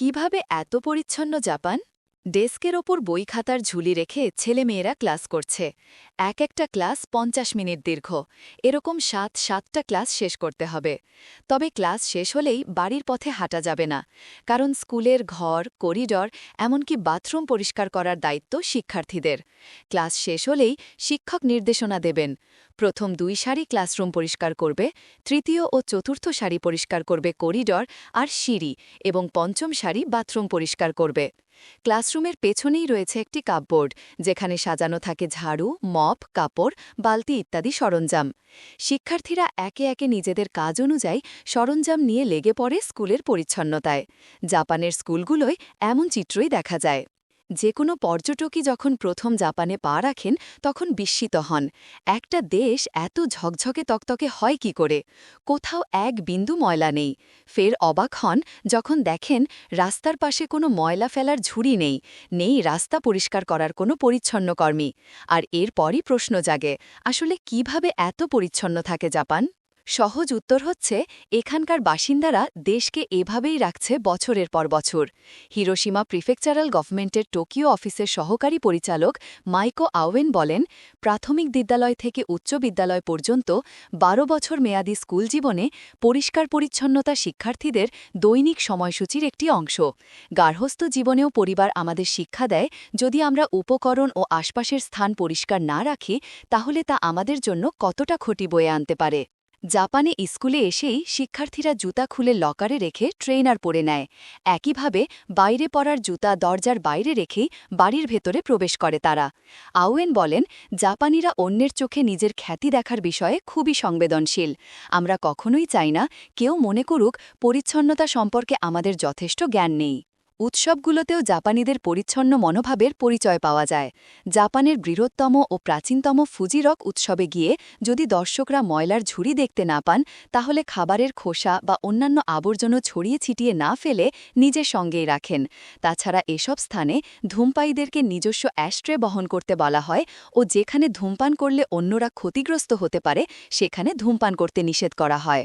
কীভাবে এত পরিচ্ছন্ন জাপান? ডেস্কের ওপর বই খাতার ঝুলি রেখে ছেলেমেয়েরা ক্লাস করছে। এক একটা ক্লাস পঞ্চাশ মিনিট দীর্ঘ। এরকম সাত, সাতটা ক্লাস শেষ করতে হবে। তবে ক্লাস শেষ হলেই বাড়ির পথে হাঁটা যাবে না। কারণ স্কুলের ঘর, করিডর, এমনকি বাথরুম পরিষ্কার করার দায়িত্ব শিক্ষার্থীদের। ক্লাস শেষ হলেই শিক্ষক নির্দেশনা দেবেন। প্রথম দুই সারি ক্লাসরুম পরিষ্কার করবে, তৃতীয় ও চতুর্থ সারি পরিষ্কার করবে করিডর আর সিঁড়ি এবং পঞ্চম সারি বাথরুম পরিষ্কার করবে। ক্লাসরুমের পেছনেই রয়েছে একটি কাপবোর্ড, যেখানে সাজানো থাকে ঝাড়ু, মপ, কাপড়, বালতি ইত্যাদি সরঞ্জাম। শিক্ষার্থীরা একে একে নিজেদের কাজ অনুযায়ী সরঞ্জাম নিয়ে লেগে পড়ে স্কুলের পরিচ্ছন্নতায়। জাপানের স্কুলগুলোয় এমন চিত্রই দেখা যায়। যে কোনো পর্যটকই যখন প্রথম জাপানে পা রাখেন, তখন বিস্মিত হন। একটা দেশ এত ঝকঝকে তকতকে হয় কি করে? কোথাও এক বিন্দু ময়লা নেই। ফের অবাক হন যখন দেখেন রাস্তার পাশে কোনো ময়লা ফেলার ঝুড়ি নেই নেই রাস্তা পরিষ্কার করার কোনো পরিচ্ছন্ন কর্মী। আর এরপরই প্রশ্ন জাগে, আসলে কীভাবে এত পরিচ্ছন্ন থাকে জাপান? সহজ উত্তর হচ্ছে, এখানকার বাসিন্দারা দেশকে এভাবেই রাখছে বছরের পর বছর। হিরোসীমা প্রিফেকচারাল গভর্নমেন্টের টোকিও অফিসের সহকারী পরিচালক মাইকো আওয়েন বলেন, প্রাথমিক বিদ্যালয় থেকে উচ্চ বিদ্যালয় পর্যন্ত বারো বছর মেয়াদী স্কুল জীবনে পরিষ্কার পরিচ্ছন্নতা শিক্ষার্থীদের দৈনিক সময়সূচির একটি অংশ। গার্হস্থ্য জীবনেও পরিবার আমাদের শিক্ষা দেয়, যদি আমরা উপকরণ ও আশপাশের স্থান পরিষ্কার না রাখি, তাহলে তা আমাদের জন্য কতটা ক্ষতি বয়ে আনতে পারে? জাপানে স্কুলে এসেই শিক্ষার্থীরা জুতা খুলে লকারে রেখে ট্রেনার পরে নেয়। একইভাবে বাইরে পড়ার জুতা দরজার বাইরে রেখেই বাড়ির ভেতরে প্রবেশ করে তারা। আওয়েন বলেন, জাপানিরা অন্যের চোখে নিজের খ্যাতি দেখার বিষয়ে খুবই সংবেদনশীল। আমরা কখনোই চাই না কেউ মনে করুক পরিচ্ছন্নতা সম্পর্কে আমাদের যথেষ্ট জ্ঞান নেই। উৎসবগুলোতেও জাপানিদের পরিচ্ছন্ন মনোভাবের পরিচয় পাওয়া যায়। জাপানের বৃহত্তম ও প্রাচীনতম ফুজিরক উৎসবে গিয়ে যদি দর্শকরা ময়লার ঝুড়ি দেখতে না পান, তাহলে খাবারের খোসা বা অন্যান্য আবর্জনা ছড়িয়ে ছিটিয়ে না ফেলে নিজের সঙ্গেই রাখেন। তাছাড়া এসব স্থানে ধূমপায়ীদেরকে নিজস্ব অ্যাস্ট্রে বহন করতে বলা হয় ও যেখানে ধূমপান করলে অন্যরা ক্ষতিগ্রস্ত হতে পারে, সেখানে ধূমপান করতে নিষেধ করা হয়।